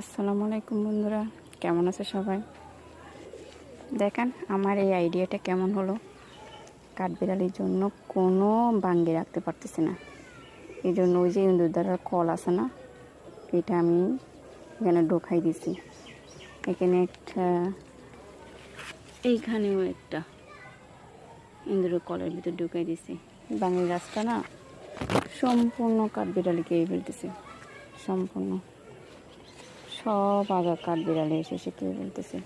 আসসালামু আলাইকুম বন্ধুরা, কেমন আছে সবাই? দেখেন আমার এই আইডিয়াটা কেমন হলো? কাঠবিড়ালির জন্য কোনো বাঙ্গি রাখতে পারতেছি না। এই জন্য ওই যে ইন্দুর দ্বারা কল আছে না, এটা আমি এখানে ঢোকাই দিছি। এখানে একটা, এইখানেও একটা ইন্দুরের কলের ভিতর ঢুকাই দিছি। বাঙালি গাছটা না সম্পূর্ণ কাঠবিড়ালিকে এই ফেলতেছে, সম্পূর্ণ। সব আগা কাঠ বিড়ালে এসে এসে কে বলতেছে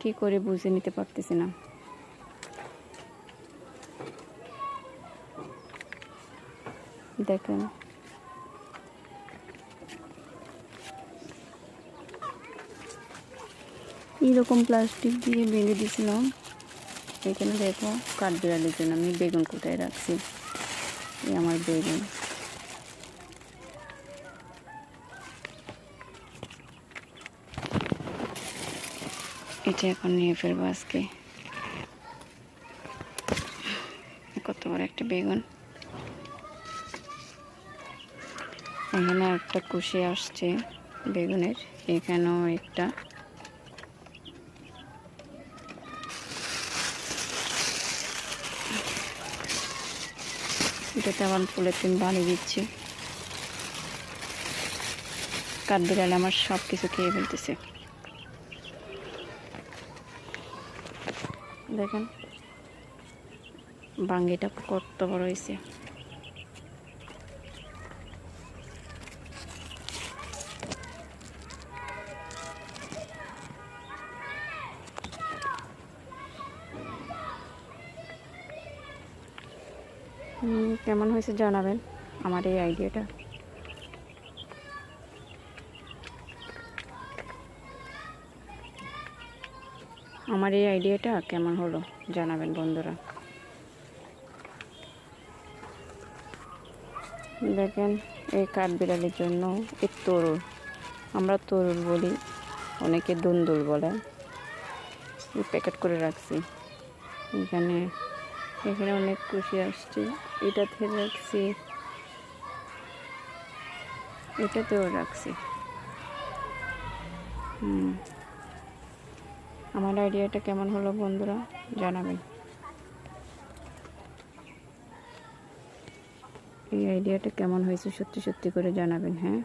কি করে বুঝে নিতে পারতেছি না। দেখেন। এইরকম প্লাস্টিক দিয়ে বেঁধে দিয়েছিলাম। এখানে দেখো কাঠ বিড়ালের জন্য আমি বেগুন কোথায় রাখছি। এই আমার বেগুন। এটা এখন নিয়ে ফেলব আজকে। কত বড় একটা বেগুন। এখানে একটা কুশি আসছে বেগুনের, এখানেও একটা। এটাতে আবার ফুলের টিন বানিয়ে দিচ্ছি। কাঠবিড়ালে আমার সব কিছু খেয়ে ফেলতেছে। দেখেন। বাঙ্গিটা কত বড় হয়েছে কেমন হয়েছে জানাবেন আমার এই আইডিয়াটা। আমার এই আইডিয়াটা কেমন হলো জানাবেন বন্ধুরা। দেখেন, এই কাঠ কাঠবিড়ালির জন্য এই তরুল আমরা তরুল বলি, অনেকে দুন্দুল বলে। প্যাকেট করে রাখছি। এখানে এখানে অনেক খুশি আসছে। এটাতে রাখছি। এটাতেও রাখছি। হুম। আমার আইডিয়াটা কেমন হলো বন্ধুরা জানাবেন। এই আইডিয়াটা কেমন হয়েছে সত্যি সত্যি করে জানাবেন হ্যাঁ?